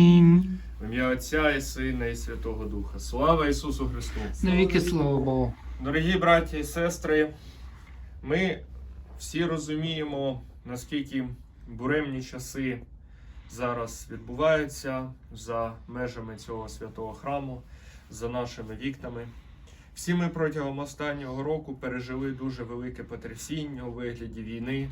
В ім'я Отця і Сина і Святого Духа. Слава Ісусу Христу! Навіки слава Богу. Дорогі браті і сестри, ми всі розуміємо, наскільки буремні часи зараз відбуваються за межами цього святого храму, за нашими вікнами. Всі ми протягом останнього року пережили дуже велике потрясіння у вигляді війни,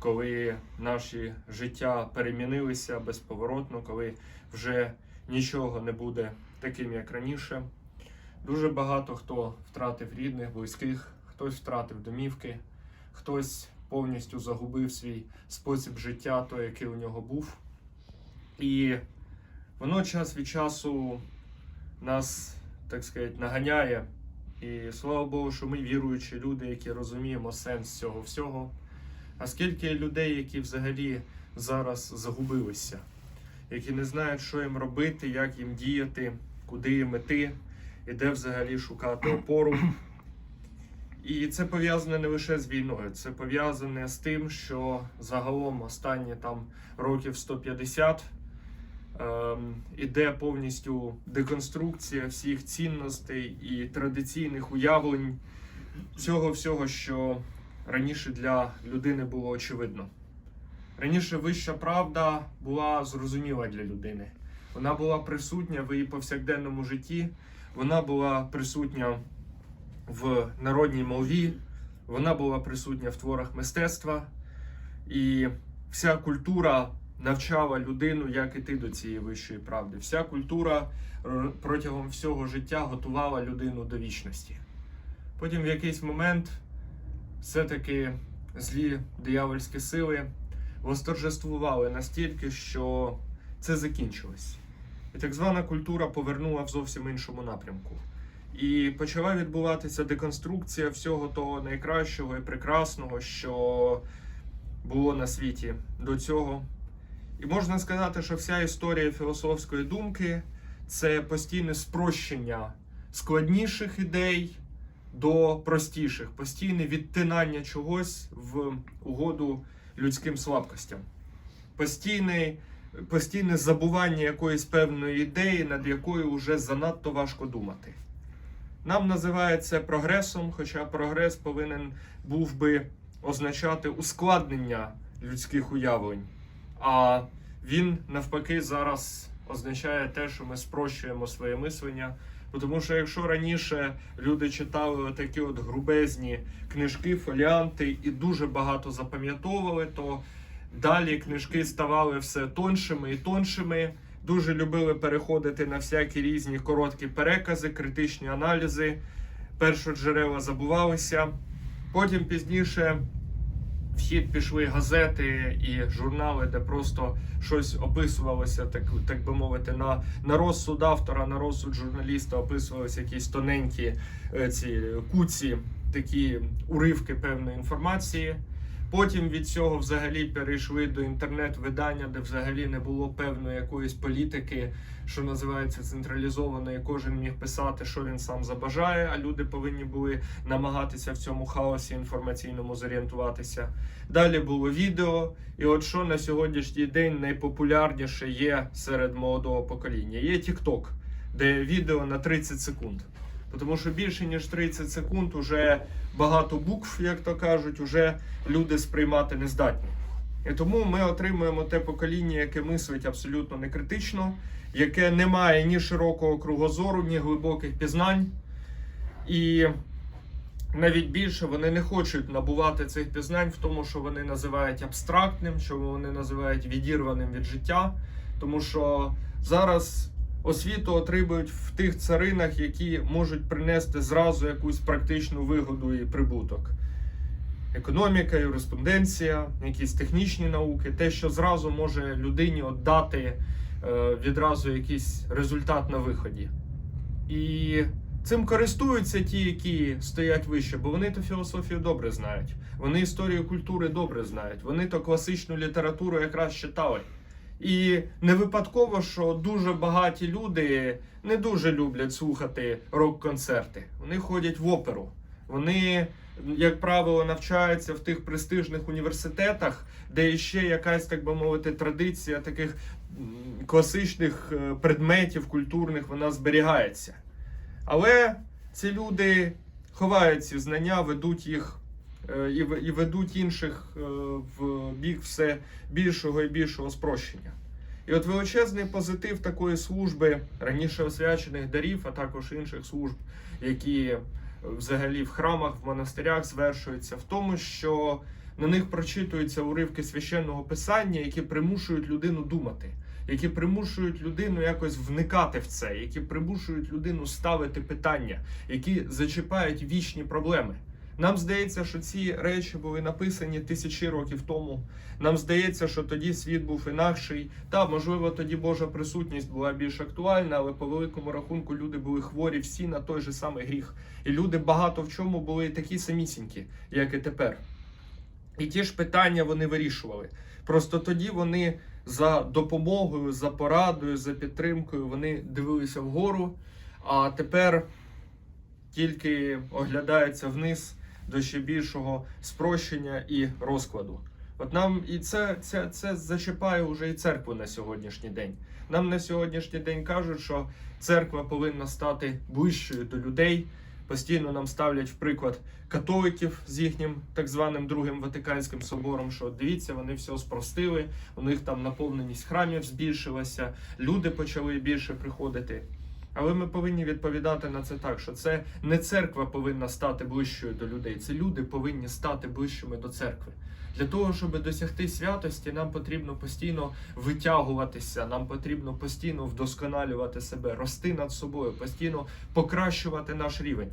коли наші життя перемінилися безповоротно, коли вже нічого не буде таким, як раніше. Дуже багато хто втратив рідних, близьких, хтось втратив домівки, хтось повністю загубив свій спосіб життя, той, який у нього був. І воно час від часу нас, так сказати, наганяє. І слава Богу, що ми віруючі люди, які розуміємо сенс цього всього. А скільки людей, які взагалі зараз загубилися, які не знають, що їм робити, як їм діяти, куди їм іти, і де взагалі шукати опору. І це пов'язане не лише з війною, це пов'язане з тим, що загалом останні там років 150 ем, іде повністю деконструкція всіх цінностей і традиційних уявлень цього всього, що раніше для людини було очевидно. Раніше вища правда була зрозуміла для людини. Вона була присутня в її повсякденному житті, вона була присутня в народній мові, вона була присутня в творах мистецтва, і вся культура навчала людину, як іти до цієї вищої правди. Вся культура протягом всього життя готувала людину до вічності. Потім в якийсь момент все-таки злі диявольські сили восторжествували настільки, що це закінчилось. І так звана культура повернула в зовсім іншому напрямку. І почала відбуватися деконструкція всього того найкращого і прекрасного, що було на світі до цього. І можна сказати, що вся історія філософської думки це постійне спрощення складніших ідей до простіших, постійне відтинання чогось в угоду людським слабкостям, постійне, постійне забування якоїсь певної ідеї, над якою вже занадто важко думати. Нам називають це прогресом, хоча прогрес повинен був би означати ускладнення людських уявлень. А він навпаки зараз означає те, що ми спрощуємо своє мислення. Тому що якщо раніше люди читали такі от грубезні книжки, фоліанти і дуже багато запам'ятовували, то далі книжки ставали все тоншими і тоншими. Дуже любили переходити на всякі різні короткі перекази, критичні аналізи. Першоджерела забувалися. Потім пізніше в пішли газети і журнали, де просто щось описувалося, так, так би мовити, на, на розсуд автора, на розсуд журналіста описувалися якісь тоненькі е, ці куці, такі уривки певної інформації. Потім від цього взагалі перейшли до інтернет-видання, де взагалі не було певної якоїсь політики, що називається централізованої. Кожен міг писати, що він сам забажає, а люди повинні були намагатися в цьому хаосі інформаційному зорієнтуватися. Далі було відео, і от що на сьогоднішній день найпопулярніше є серед молодого покоління. Є TikTok, де відео на 30 секунд. Тому що більше ніж 30 секунд уже багато букв, як то кажуть, уже люди сприймати не здатні. І тому ми отримуємо те покоління, яке мислить абсолютно не критично, яке не має ні широкого кругозору, ні глибоких пізнань. І навіть більше вони не хочуть набувати цих пізнань в тому, що вони називають абстрактним, що вони називають відірваним від життя. Тому що зараз освіту отримують в тих царинах, які можуть принести зразу якусь практичну вигоду і прибуток. Економіка, юриспруденція, якісь технічні науки, те, що зразу може людині дати е, відразу якийсь результат на виході. І цим користуються ті, які стоять вище, бо вони то філософію добре знають, вони історію культури добре знають, вони то класичну літературу якраз читали. І не випадково, що дуже багаті люди не дуже люблять слухати рок-концерти. Вони ходять в оперу. Вони як правило, навчаються в тих престижних університетах, де ще якась, так би мовити, традиція таких класичних е, предметів культурних вона зберігається. Але ці люди ховають ці знання, ведуть їх і, в- і ведуть інших е, в бік все більшого і більшого спрощення. І от величезний позитив такої служби раніше освячених дарів, а також інших служб, які е, взагалі в храмах, в монастирях звершуються, в тому, що на них прочитуються уривки священного писання, які примушують людину думати, які примушують людину якось вникати в це, які примушують людину ставити питання, які зачіпають вічні проблеми. Нам здається, що ці речі були написані тисячі років тому. Нам здається, що тоді світ був інакший. Та можливо, тоді Божа присутність була більш актуальна, але по великому рахунку люди були хворі всі на той же самий гріх. І люди багато в чому були такі самісінькі, як і тепер. І ті ж питання вони вирішували. Просто тоді вони за допомогою, за порадою, за підтримкою вони дивилися вгору, а тепер тільки оглядаються вниз до ще більшого спрощення і розкладу. От нам і це, це, це зачіпає вже і церкву на сьогоднішній день. Нам на сьогоднішній день кажуть, що церква повинна стати ближчою до людей. Постійно нам ставлять в приклад католиків з їхнім так званим другим Ватиканським собором. Що дивіться, вони все спростили, у них там наповненість храмів збільшилася, люди почали більше приходити. Але ми повинні відповідати на це так, що це не церква повинна стати ближчою до людей, це люди повинні стати ближчими до церкви. Для того, щоб досягти святості, нам потрібно постійно витягуватися, нам потрібно постійно вдосконалювати себе, рости над собою, постійно покращувати наш рівень.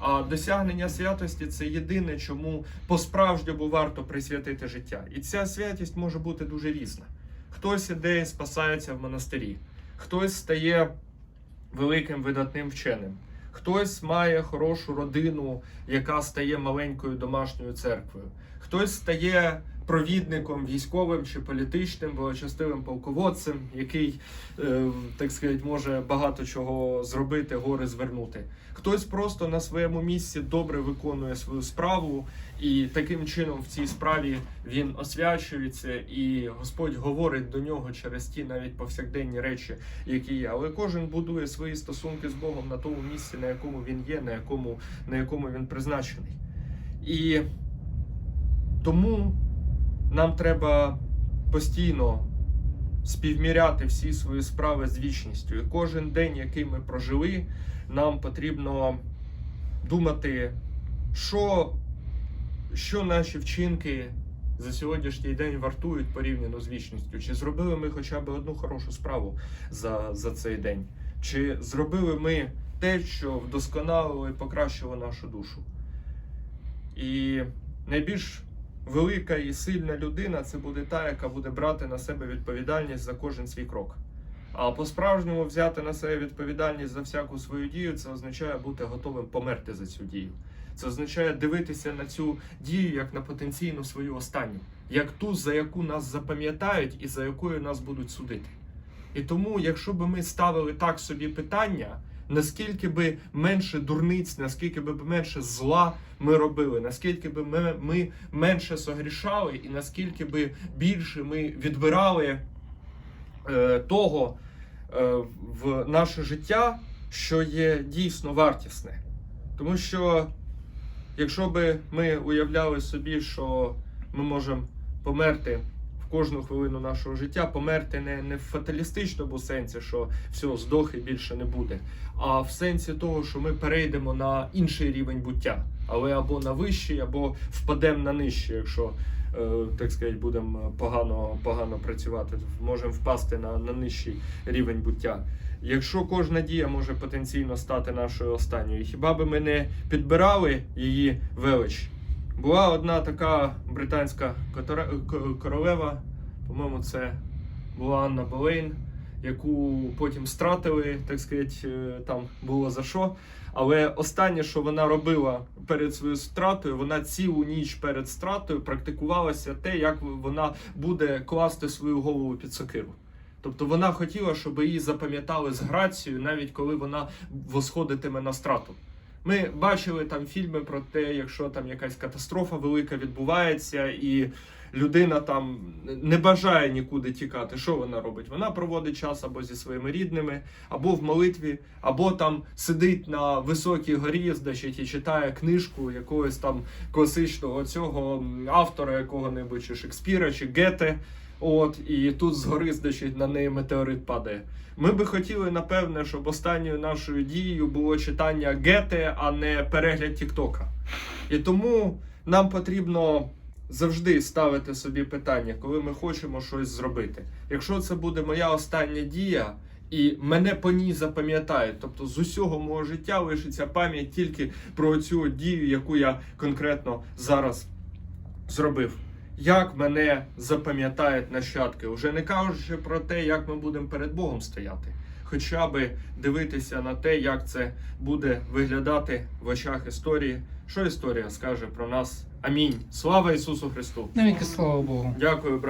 А досягнення святості це єдине, чому по-справжньому варто присвятити життя. І ця святість може бути дуже різна. Хтось іде і спасається в монастирі, хтось стає великим видатним вченим. Хтось має хорошу родину, яка стає маленькою домашньою церквою. Хтось стає провідником військовим чи політичним, благочестивим полководцем, який, е, так сказати, може багато чого зробити, гори звернути. Хтось просто на своєму місці добре виконує свою справу, і таким чином в цій справі він освячується, і Господь говорить до нього через ті навіть повсякденні речі, які є. Але кожен будує свої стосунки з Богом на тому місці, на якому він є, на якому, на якому він призначений. І тому нам треба постійно співміряти всі свої справи з вічністю. І кожен день, який ми прожили, нам потрібно думати, що, що наші вчинки за сьогоднішній день вартують порівняно з вічністю. Чи зробили ми хоча б одну хорошу справу за, за цей день? Чи зробили ми те, що вдосконалило і покращило нашу душу? І найбільш велика і сильна людина це буде та, яка буде брати на себе відповідальність за кожен свій крок. А по-справжньому взяти на себе відповідальність за всяку свою дію, це означає бути готовим померти за цю дію. Це означає дивитися на цю дію як на потенційну свою останню, як ту, за яку нас запам'ятають і за якою нас будуть судити. І тому, якщо би ми ставили так собі питання, наскільки би менше дурниць, наскільки би менше зла ми робили, наскільки би ми, ми менше согрішали, і наскільки би більше ми відбирали е, того е, в наше життя, що є дійсно вартісне. Тому що якщо би ми уявляли собі, що ми можемо померти кожну хвилину нашого життя, померти не, не в фаталістичному сенсі, що все, здох і більше не буде, а в сенсі того, що ми перейдемо на інший рівень буття, але або на вищий, або впадемо на нижчий, якщо е, так сказати, будемо погано, погано працювати, можемо впасти на, на нижчий рівень буття. Якщо кожна дія може потенційно стати нашою останньою, хіба би ми не підбирали її велич? Була одна така британська котора- королева, по-моєму, це була Анна Болейн, яку потім стратили, так сказати, е, там було за що. Але останнє, що вона робила перед своєю стратою, вона цілу ніч перед стратою практикувалася те, як вона буде класти свою голову під сокиру. Тобто вона хотіла, щоб її запам'ятали з грацією, навіть коли вона восходитиме на страту. Ми бачили там фільми про те, якщо там якась катастрофа велика відбувається, і людина там не бажає нікуди тікати. Що вона робить? Вона проводить час або зі своїми рідними, або в молитві, або там сидить на високій горі, значить, і читає книжку якогось там класичного цього автора якого-небудь чи Шекспіра, чи Гете. От, і тут згори, значить, на неї метеорит падає. Ми би хотіли, напевне, щоб останньою нашою дією було читання Гете, а не перегляд Тіктока. І тому нам потрібно завжди ставити собі питання, коли ми хочемо щось зробити. Якщо це буде моя остання дія, і мене по ній запам'ятають, тобто з усього мого життя лишиться пам'ять тільки про цю дію, яку я конкретно зараз зробив. Як мене запам'ятають нащадки, уже не кажучи про те, як ми будемо перед Богом стояти, хоча би дивитися на те, як це буде виглядати в очах історії, що історія скаже про нас. Амінь. Слава Ісусу Христу! Навіки слава Богу. Дякую, брат.